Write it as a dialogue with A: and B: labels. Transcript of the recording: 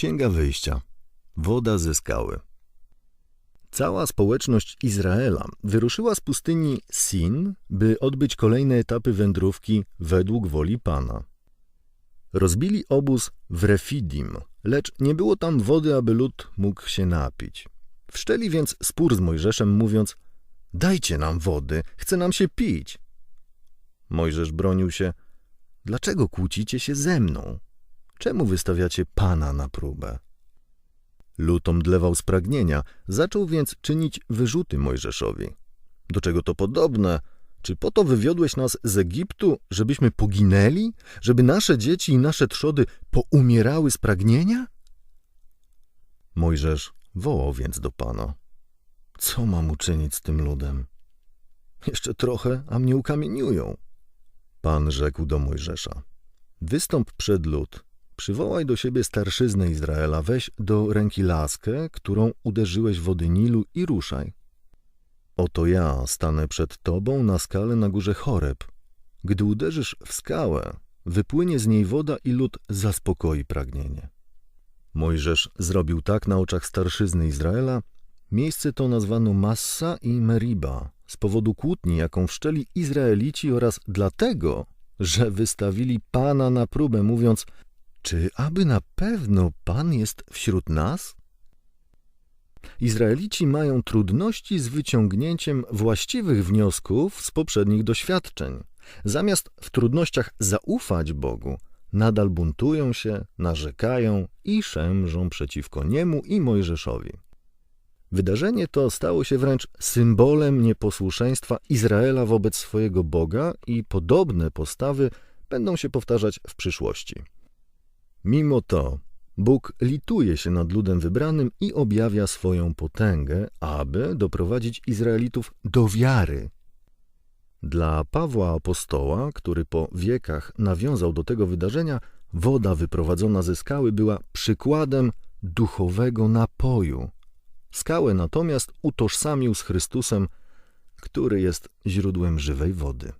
A: Księga Wyjścia. Woda ze skały. Cała społeczność Izraela wyruszyła z pustyni Sin, by odbyć kolejne etapy wędrówki według woli Pana. Rozbili obóz w Refidim, lecz nie było tam wody, aby lud mógł się napić. Wszczęli więc spór z Mojżeszem, mówiąc: Dajcie nam wody, chce nam się pić. Mojżesz bronił się: Dlaczego kłócicie się ze mną? Czemu wystawiacie Pana na próbę? Lud omdlewał z pragnienia, zaczął więc czynić wyrzuty Mojżeszowi. Do czego to podobne? Czy po to wywiodłeś nas z Egiptu, żebyśmy poginęli? Żeby nasze dzieci i nasze trzody poumierały z pragnienia? Mojżesz wołał więc do Pana. Co mam uczynić z tym ludem? Jeszcze trochę, a mnie ukamieniują. Pan rzekł do Mojżesza. Wystąp przed lud, przywołaj do siebie starszyznę Izraela, weź do ręki laskę, którą uderzyłeś wody Nilu i ruszaj. Oto ja stanę przed tobą na skale na górze Choreb. Gdy uderzysz w skałę, wypłynie z niej woda i lud zaspokoi pragnienie. Mojżesz zrobił tak na oczach starszyzny Izraela. Miejsce to nazwano Massa i Meriba z powodu kłótni, jaką wszczęli Izraelici oraz dlatego, że wystawili Pana na próbę, mówiąc: Czy aby na pewno Pan jest wśród nas? Izraelici mają trudności z wyciągnięciem właściwych wniosków z poprzednich doświadczeń. Zamiast w trudnościach zaufać Bogu, nadal buntują się, narzekają i szemrzą przeciwko niemu i Mojżeszowi. Wydarzenie to stało się wręcz symbolem nieposłuszeństwa Izraela wobec swojego Boga i podobne postawy będą się powtarzać w przyszłości. Mimo to Bóg lituje się nad ludem wybranym i objawia swoją potęgę, aby doprowadzić Izraelitów do wiary. Dla Pawła Apostoła, który po wiekach nawiązał do tego wydarzenia, woda wyprowadzona ze skały była przykładem duchowego napoju. Skałę natomiast utożsamił z Chrystusem, który jest źródłem żywej wody.